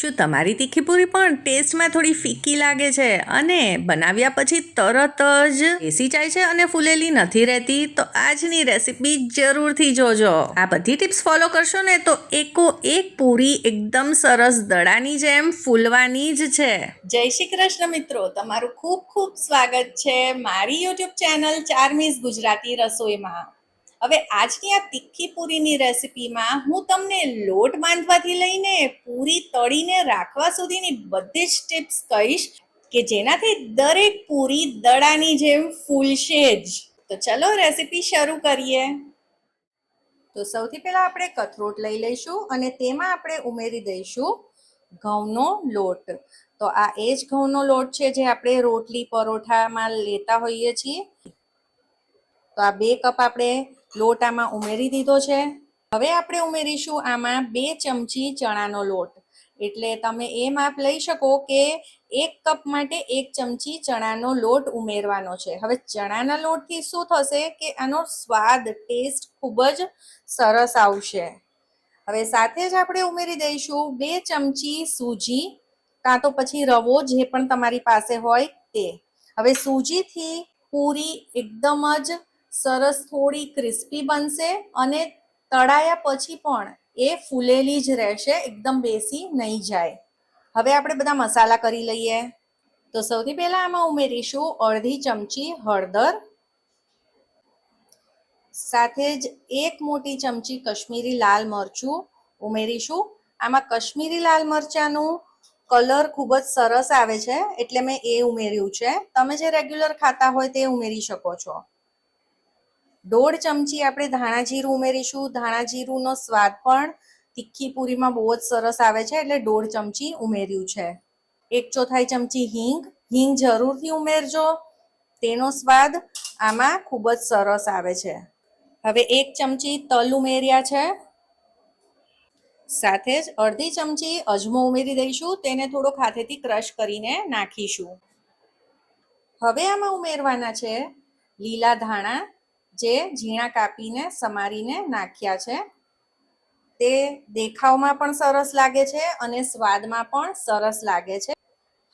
શું તમારી તીખી પૂરી પણ ટેસ્ટમાં થોડી ફીકી લાગે છે? અને બનાવ્યા પછી તરત જ બેસી જાય છે અને ફૂલેલી નથી રહેતી, તો આજની રેસીપી જરૂરથી જોજો. આ બધી ટિપ્સ ફોલો કરશો ને તો એકો એક પૂરી એકદમ સરસ દડાની જેમ ફૂલવાની જ છે. જય શ્રી કૃષ્ણ મિત્રો, તમારું ખૂબ ખૂબ સ્વાગત છે મારી યુટ્યુબ ચેનલ ચારમીઝ ગુજરાતી રસોઈમાં. હવે આજની આ તીખી પૂરીની રેસિપીમાં હું તમને લોટ બાંધવાથી લઈને પૂરી તળીને રાખવા સુધીની બધી જ ટિપ્સ કહીશ કે જેનાથી દરેક પૂરી દડાની જેમ ફૂલશે જ. તો ચલો રેસિપી શરૂ કરીએ. તો સૌથી પહેલાં આપણે કથરોટ લઈ લઈશું અને તેમાં આપણે ઉમેરી દઈશું ઘઉંનો લોટ. તો આ એ જ ઘઉંનો લોટ છે જે આપણે રોટલી, પરોઠામાં લેતા હોઈએ છીએ. તો આ બે કપ આપણે લોટ આમાં ઉમેરી દીધો છે. હવે આપણે ઉમેરીશું આમાં બે ચમચી ચણાનો લોટ. એટલે તમે એ માપ લઈ શકો કે એક કપ માટે એક ચમચી ચણાનો લોટ ઉમેરવાનો છે. હવે ચણાના લોટથી શું થશે કે આનો સ્વાદ, ટેસ્ટ ખૂબ જ સરસ આવશે. હવે સાથે જ આપણે ઉમેરી દઈશું બે ચમચી સૂજી, કાં તો પછી રવો જે પણ તમારી પાસે હોય તે. હવે સૂજીથી પૂરી એકદમ જ સરસ થોડી ક્રિસ્પી બનશે અને તળાયા પછી પણ એ ફૂલેલી જ રહેશે, એકદમ બેસી નહીં જાય. હવે આપણે બધા મસાલા કરી લઈએ. તો સૌથી પહેલાં આમાં ઉમેરીશું અડધી ચમચી હળદર, સાથે જ એક મોટી ચમચી કશ્મીરી લાલ મરચું ઉમેરીશું. આમાં કશ્મીરી લાલ મરચાંનું કલર ખૂબ જ સરસ આવે છે, એટલે મેં એ ઉમેર્યું છે. તમે જે રેગ્યુલર ખાતા હોય તે ઉમેરી શકો છો. દોઢ ચમચી આપણે ધાણા જીરું ઉમેરીશું. ધાણા જીરુંનો સ્વાદ પણ તીખી પૂરીમાં બહુ જ સરસ આવે છે, એટલે દોઢ ચમચી ઉમેર્યું છે. એક ચોથાઈ ચમચી હિંગ. હિંગ જરૂરથી ઉમેરજો. તેનો સ્વાદ આમાં ખૂબ જ સરસ આવે છે. હવે એક ચમચી તલ ઉમેર્યા છે. સાથે જ અડધી ચમચી અજમો ઉમેરી દઈશું. તેને થોડોક હાથેથી ક્રશ કરીને નાખીશું. હવે આમાં ઉમેરવાના છે લીલા ધાણા જે ઝીણા કાપીને, સમારીને નાખ્યા છે. તે દેખાવમાં પણ સરસ લાગે છે અને સ્વાદમાં પણ સરસ લાગે છે.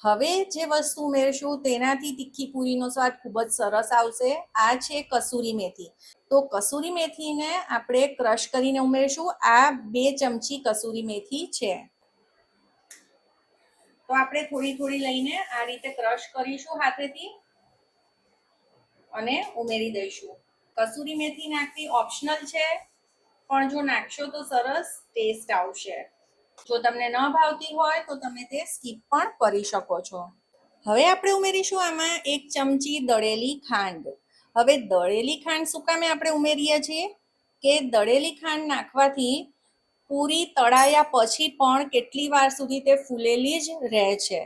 હવે જે વસ્તુ ઉમેરશું તેનાથી તીખી પૂરીનો સ્વાદ ખૂબ જ સરસ આવશે. આ છે કસૂરી મેથી. તો કસૂરી મેથીને આપણે ક્રશ કરીને ઉમેરશું. આ બે ચમચી કસૂરી મેથી છે. તો આપણે થોડી થોડી લઈને આ રીતે ક્રશ કરીશું હાથેથી અને ઉમેરી દઈશું. કસૂરી મેથી નાખવી ઓપ્શનલ છે, પણ જો નાખશો તો સરસ ટેસ્ટ આવશે. જો તમને ન ભાવતી હોય તો તમે તે સ્કીપ પણ કરી શકો છો. હવે આપણે ઉમેરીશું આમાં એક ચમચી દળેલી ખાંડ. હવે દળેલી ખાંડ શું કામે આપણે ઉમેરીએ છીએ? કે દળેલી ખાંડ નાખવાથી પૂરી તળાયા પછી પણ કેટલી વાર સુધી તે ફૂલેલી જ રહે છે.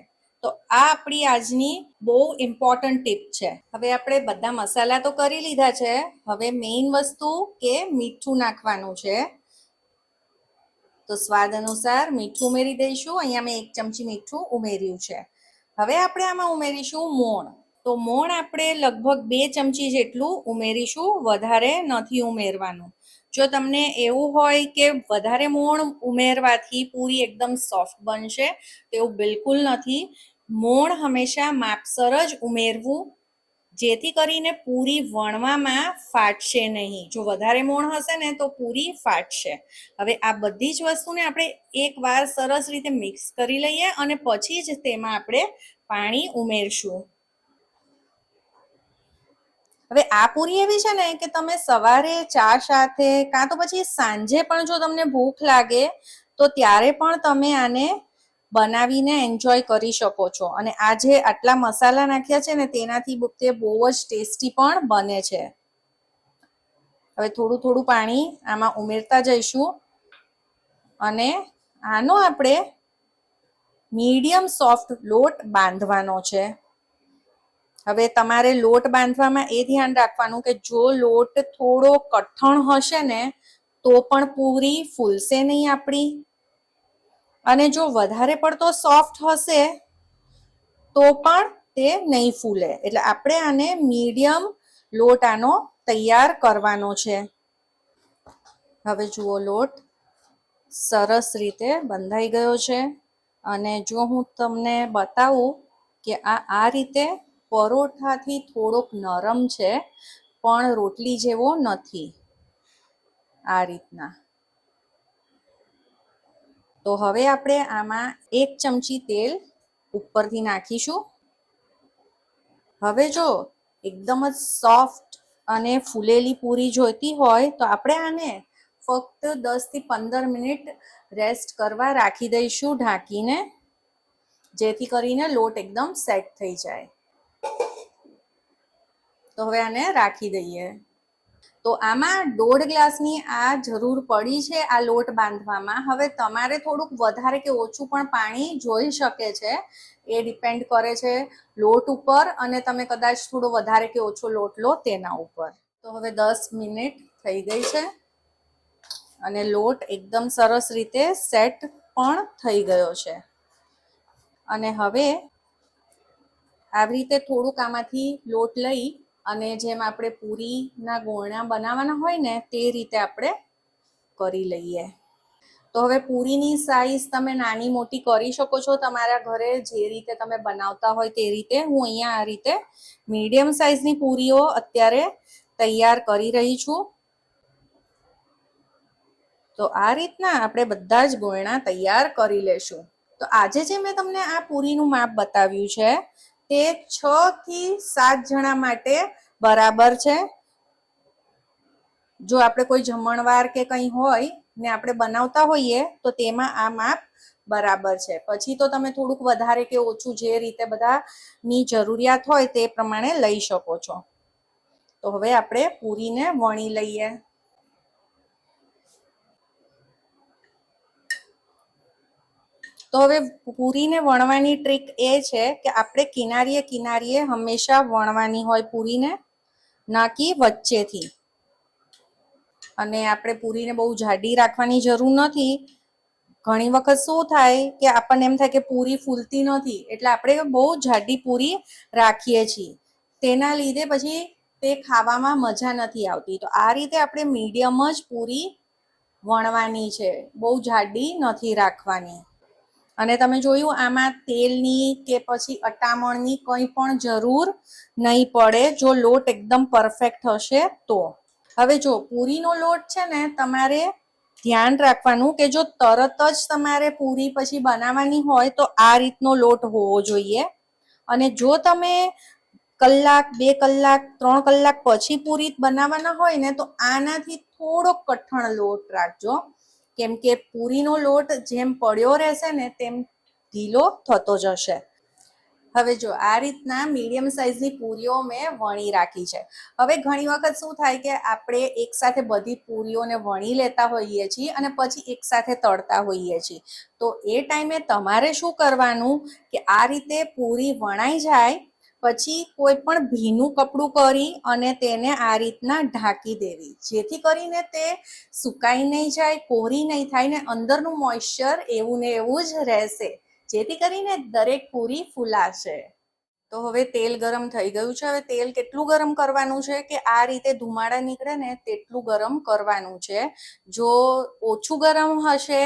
તો આ આપણી આજની બહુ ઇમ્પોર્ટન્ટ ટીપ છે. હવે આપણે બધા મસાલા તો કરી લીધા છે. હવે મેઇન વસ્તુ કે મીઠું નાખવાનું છે. તો સ્વાદ અનુસાર મીઠું ઉમેરી દઈશું. અહીંયા મેં એક ચમચી મીઠું ઉમેર્યું છે. હવે આપણે આમાં ઉમેરીશું મોણ. તો મોણ આપણે લગભગ બે ચમચી જેટલું ઉમેરીશું. વધારે નથી ઉમેરવાનું. જો તમને એવું હોય કે વધારે મોણ ઉમેરવાથી પૂરી એકદમ સોફ્ટ બનશે તેવું બિલકુલ નથી. મોણ હંમેશા માપસર જ ઉમેરવું, જેથી કરીને પૂરી વણવામાં ફાટશે નહીં. જો વધારે મોણ હશે ને, તો પૂરી ફાટશે. હવે આ બધી જ વસ્તુને આપણે એકવાર સરસ રીતે મિક્સ કરી લઈએ અને પછી જ તેમાં આપણે પાણી ઉમેરશું. હવે આ પૂરી એવી છે ને કે તમે સવારે ચા સાથે, કાં તો પછી સાંજે પણ જો તમને ભૂખ લાગે, તો ત્યારે પણ તમે આને બનાવીને એન્જોય કરી શકો છો. અને આ જે આટલા મસાલા નાખ્યા છે ને, તેનાથી તે બહુ જ ટેસ્ટી પણ બને છે. હવે થોડું થોડું પાણી આમાં ઉમેરતા જઈશું. અને આનો આપણે મીડિયમ સોફ્ટ લોટ બાંધવાનો છે. હવે તમારે લોટ બાંધવામાં એ ધ્યાન રાખવાનું કે જો લોટ થોડો કઠણ હશે ને, તો પણ પૂરી ફૂલશે નહીં આપણી. અને જો વધારે પડતો સોફ્ટ હશે, તો પણ તે નહીં ફૂલે. એટલે આપણે આને મીડિયમ લોટ આનો તૈયાર કરવાનો છે. હવે જુઓ લોટ સરસ રીતે બંધાઈ ગયો છે. અને જો હું તમને બતાવું કે આ આ રીતે પરોઠાથી થોડોક નરમ છે, પણ રોટલી જેવો નથી આ રીતના. તો હવે આપણે આમાં એક ચમચી તેલ ઉપરથી નાખીશું. હવે જો એકદમ જ સોફ્ટ અને ફૂલેલી પૂરી જોઈતી હોય તો આપણે આને ફક્ત દસથી પંદર મિનિટ રેસ્ટ કરવા રાખી દઈશું ઢાંકીને, જેથી કરીને લોટ એકદમ સેટ થઈ જાય. તો હવે આને રાખી દઈએ. તો આમાં દોઢ ગ્લાસની આ જરૂર પડી છે આ લોટ બાંધવામાં. હવે તમારે થોડુંક વધારે કે ઓછું પણ પાણી જોઈ શકે છે. એ ડિપેન્ડ કરે છે લોટ ઉપર અને તમે કદાચ થોડો વધારે કે ઓછો લોટ લો તેના ઉપર. તો હવે દસ મિનિટ થઈ ગઈ છે અને લોટ એકદમ સરસ રીતે સેટ પણ થઈ ગયો છે. અને હવે આવી રીતે થોડુંક આમાંથી લોટ લઈ અને જેમ આપણે પૂરીના ગોળણા બનાવવાના હોય ને, તે રીતે આપણે કરી લઈએ. તો હવે પૂરીની સાઈઝ તમે નાની મોટી કરી શકો છો. તમારા ઘરે જે રીતે તમે બનાવતા હોય તે રીતે. હું અહીંયા આ રીતે મીડિયમ સાઈઝની પૂરીઓ અત્યારે તૈયાર કરી રહી છું. તો આ રીતના આપણે બધા જ ગોયણા તૈયાર કરી લેશું. તો આજે જે મેં તમને આ પૂરીનું માપ બતાવ્યું છે તે છ થી સાત જણા માટે બરાબર છે. જો આપણે કોઈ જમણવાર કે કંઈ હોય ને આપણે બનાવતા હોઈએ, તો તેમાં આ માપ બરાબર છે. પછી તો તમે થોડુંક વધારે કે ઓછું જે રીતે બધાની જરૂરિયાત હોય તે પ્રમાણે લઈ શકો છો. તો હવે આપણે પૂરીને વણી લઈએ. તો હવે પૂરીને વણવાની ટ્રીક એ છે કે આપણે કિનારીએ કિનારીએ હંમેશા વણવાની હોય પૂરીને ના કે વચ્ચેથી. અને આપણે પૂરીને બહુ જાડી રાખવાની જરૂર નથી. ઘણી વખત શું થાય કે આપણને એમ થાય કે પૂરી ફૂલતી નથી, એટલે આપણે બહુ જાડી પૂરી રાખીએ છીએ. તેના લીધે પછી તે ખાવામાં મજા નથી આવતી. તો આ રીતે આપણે મીડિયમ જ પૂરી વણવાની છે. બહુ જાડી નથી રાખવાની. અને તમે જોયું, આમાં તેલની કે પછી અટામણની કંઈ પણ જરૂર નહીં પડે. જો લોટ એકદમ પરફેક્ટ હશે તો. હવે જો પૂરીનો લોટ છે ને, તમારે ધ્યાન રાખવાનું કે જો તરત જ તમારે પૂરી પછી બનાવવાની હોય તો આ રીતનો લોટ હોવો જોઈએ. અને જો તમે કલાક, બે કલાક, ત્રણ કલાક પછી પૂરી બનાવવાના હોય ને, તો આનાથી થોડો કઠણ લોટ રાખજો. કેમ કે પૂરીનો લોટ જેમ પડ્યો રહેશે ને તેમ ઢીલો થતો જશે. હવે જો આ રીતના મીડિયમ સાઇઝની પૂરીઓ મેં વણી રાખી છે. હવે ઘણી વખત શું થાય કે આપણે એકસાથે બધી પૂરીઓને વણી લેતા હોઈએ છીએ અને પછી એકસાથે તળતા હોઈએ છીએ. તો એ ટાઈમે તમારે શું કરવાનું કે આ રીતે પૂરી વણાઈ જાય પછી કોઈ પણ ભીનું કપડું કરી અને તેને આ રીતના ઢાંકી દેવી. જેથી કરીને તે સુકાઈ નહીં જાય, કોરી નહીં થાય ને અંદરનું મોઇશ્ચર એવું ને એવું જ રહેશે. જેથી કરીને દરેક પૂરી ફૂલાશે. તો હવે તેલ ગરમ થઈ ગયું છે. હવે તેલ કેટલું ગરમ કરવાનું છે કે આ રીતે ધુમાડા નીકળે ને તેટલું ગરમ કરવાનું છે. જો ઓછું ગરમ હશે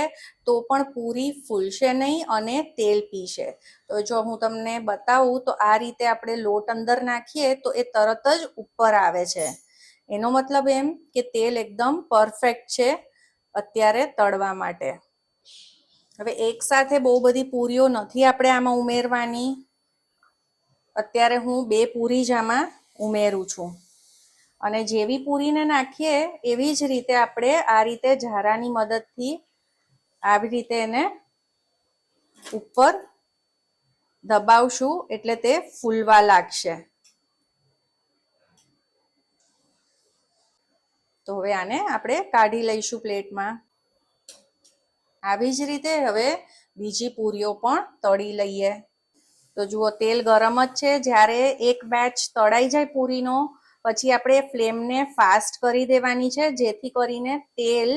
તો પણ પૂરી ફૂલશે નહીં અને તેલ પીશે. તો જો હું તમને બતાવું તો આ રીતે આપણે લોટ અંદર નાખીએ તો એ તરત જ ઉપર આવે છે. એનો મતલબ એમ કે તેલ એકદમ પરફેક્ટ છે અત્યારે તળવા માટે. હવે એક સાથે બહુ બધી પૂરીઓ નથી આપણે આમાં ઉમેરવાની. અત્યારે હું બે પૂરી જ આમાં ઉમેરું છું. અને જેવી પૂરીને નાખીએ, એવી જ રીતે આપણે આ રીતે ઝારાની મદદથી આવી રીતે એને ઉપર દબાવશું એટલે તે ફૂલવા લાગશે. તો હવે આને આપણે કાઢી લઈશું પ્લેટમાં. આવી જ રીતે હવે બીજી પૂરીઓ પણ તળી લઈએ. તો જુઓ, તેલ ગરમ જ છે. જ્યારે એક બેચ તળાઈ જાય પૂરીનો, પછી આપણે ફ્લેમને ફાસ્ટ કરી દેવાની છે. જેથી કરીને તેલ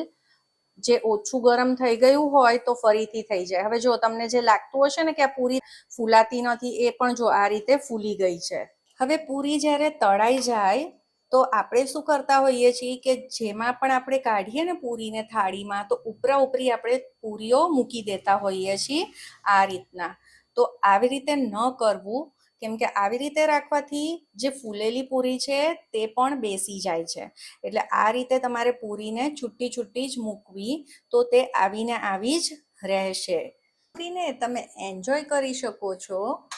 જે ઓછું ગરમ થઈ ગયું હોય તો ફરીથી થઈ જાય. હવે જો તમને જે લાગતું હશે ને કે આ પૂરી ફૂલાતી નથી, એ પણ જો આ રીતે ફૂલી ગઈ છે. હવે પૂરી જ્યારે તળાઈ જાય, તો આપણે શું કરતા હોઈએ છીએ કે જેમાં પણ આપણે કાઢીએ ને પૂરીને થાળીમાં, તો ઉપરા ઉપરી આપણે પૂરીઓ મૂકી દેતા હોઈએ છીએ આ રીતના. તો આવી રીતે ન કરવું, કેમ કે આવી રીતે રાખવાથી જે ફૂલેલી પૂરી છે તે પણ બેસી જાય છે. એટલે આ રીતે તમારે પૂરીને છૂટી છૂટી જ મૂકવી તો તે આવીને આવી જ રહેશે. પૂરીને તમે એન્જોય કરી શકો છો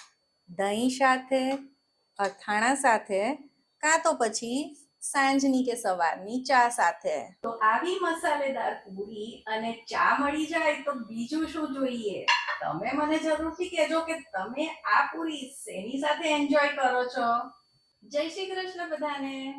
દહીં સાથે, અથાણા સાથે, કાં તો પછી સાંજની કે સવારની ચા સાથે. તો આવી મસાલેદાર પૂરી અને ચા મળી જાય તો બીજું શું જોઈએ? તમે મને જરૂરથી કહેજો કે તમે આ પૂરી શેની સાથે એન્જોય કરો છો? જય શ્રી કૃષ્ણ બધાને.